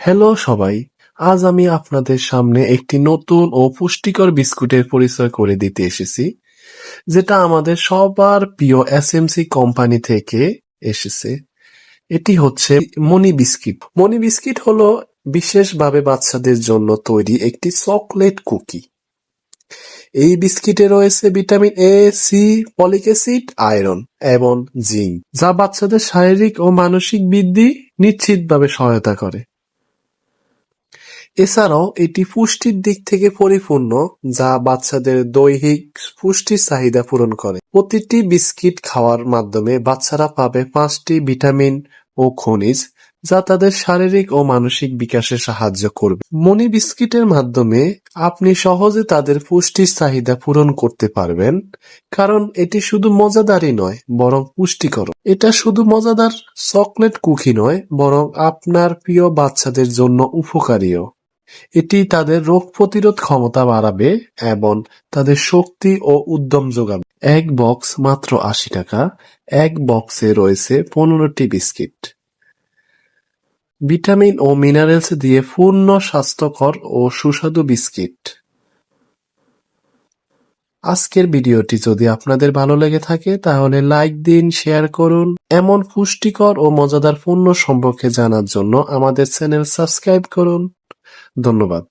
Hello সবাই, আজ আমি আপনাদের সামনে একটি নতুন ও পুষ্টিকর বিস্কুটের পরিচয় করে দিতে এসেছি, যেটা আমাদের সবার প্রিয় এস এসএমসি কোম্পানি থেকে এসেছে। এটি হচ্ছে মনি বিস্কিট। মনি বিস্কিট হলো বিশেষভাবে বাচ্চাদের জন্য তৈরি একটি চকলেট কুকি। এই বিস্কিটে রয়েছে vitamin A C folic acid, iron এবং জিঙ্ক, যা বাচ্চাদের শারীরিক ও মানসিক বৃদ্ধি নিশ্চিতভাবে সহায়তা করে। এছাড়াও এটি পুষ্টির দিক থেকে পরিপূর্ণ, যা বাচ্চাদের দৈহিক পুষ্টির চাহিদা পূরণ করে। প্রতিটি বিস্কিট খাওয়ার মাধ্যমে বাচ্চারা পাবে পাঁচটি ভিটামিন ও খনিজ, যা তাদের শারীরিক ও মানসিক বিকাশে সাহায্য করবে। মনি বিস্কিটের মাধ্যমে আপনি সহজে তাদের পুষ্টির চাহিদা পূরণ করতে পারবেন, কারণ এটি শুধু মজাদারই নয়, বরং পুষ্টিকর। এটা শুধু মজাদার চকলেট কুকি নয়, বরং আপনার প্রিয় বাচ্চাদের জন্য উপকারীও। এটি তাদের রোগ প্রতিরোধ ক্ষমতা বাড়াবে এবং তাদের শক্তি ও উদ্যম যোগাবে। এক বক্স মাত্র আশি টাকা, এক বক্সে রয়েছে পনেরোটি বিস্কিট। ভিটামিন ও মিনারেলস দিয়ে পূর্ণ স্বাস্থ্যকর ও সুস্বাদু বিস্কিট। আজকের ভিডিওটি যদি আপনাদের ভালো লেগে থাকে, তাহলে লাইক দিন, শেয়ার করুন। এমন পুষ্টিকর ও মজাদার পণ্য সম্পর্কে জানার জন্য আমাদের চ্যানেল সাবস্ক্রাইব করুন। ধন্যবাদ।